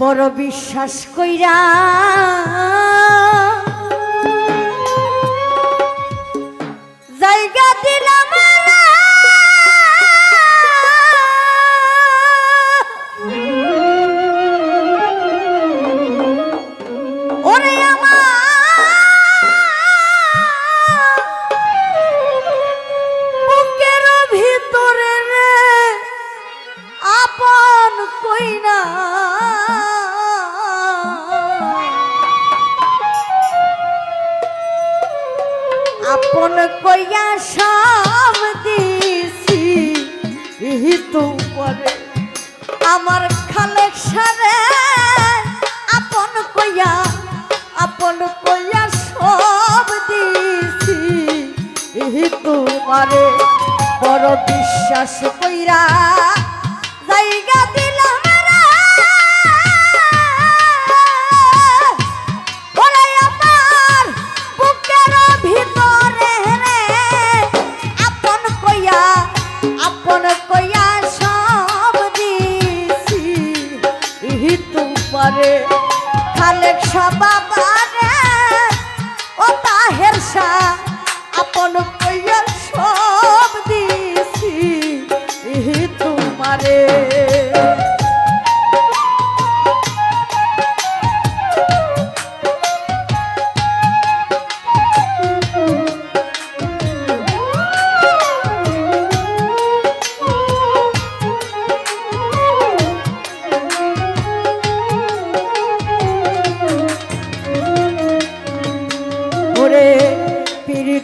বড় বিশ্বাস কইরা আপন কইয়া সব দিছি। তো পরে আমার খালেক সারে। আপন কইয়া আপন কইয়া সব দিছি। তোমারে বড় বিশ্বাস কইরা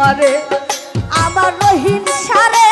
পারে আমার রহিম সারে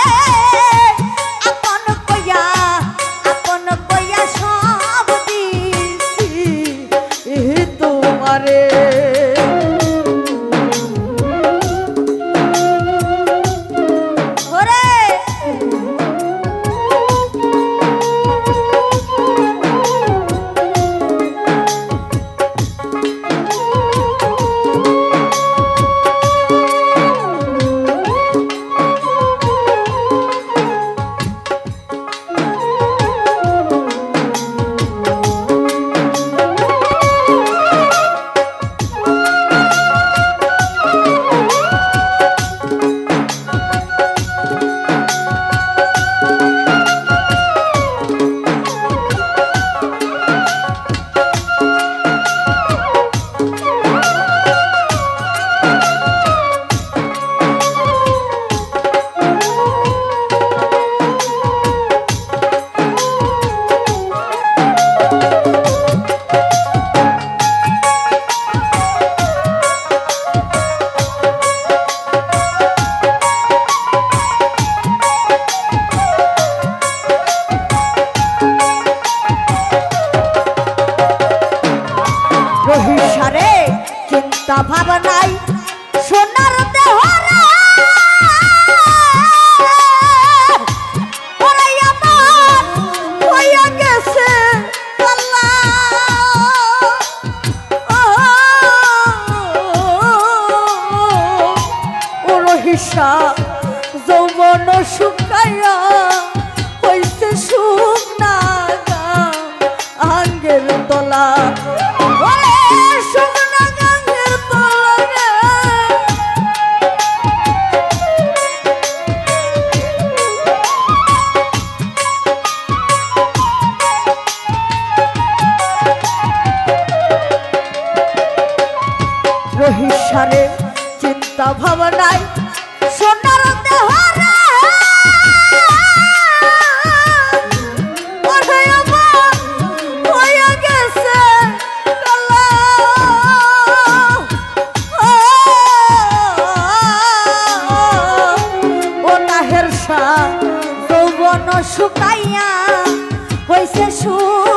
Exu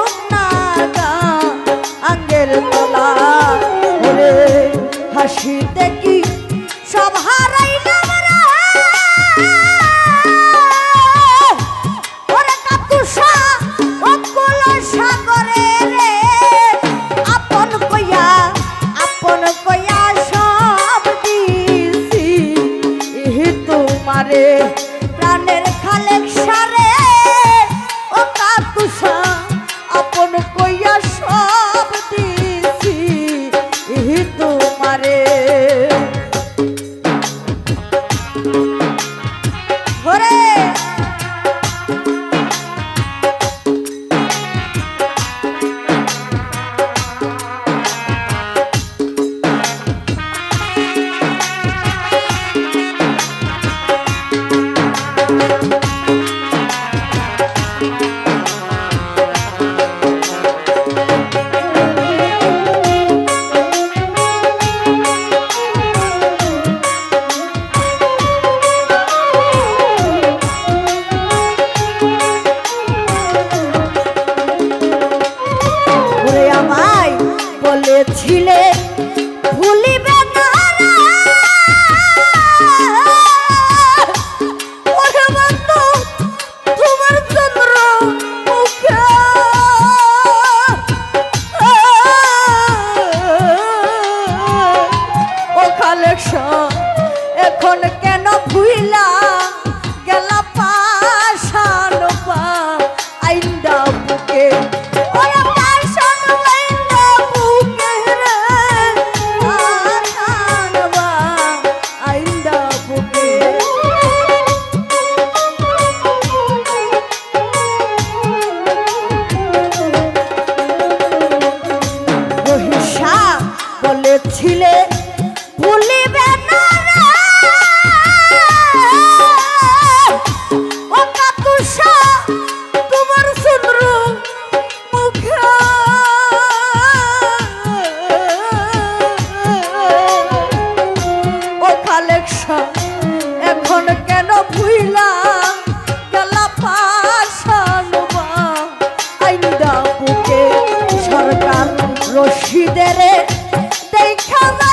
বলেছিলে ভুলিবে এখন কেন ভুইলা? they come up.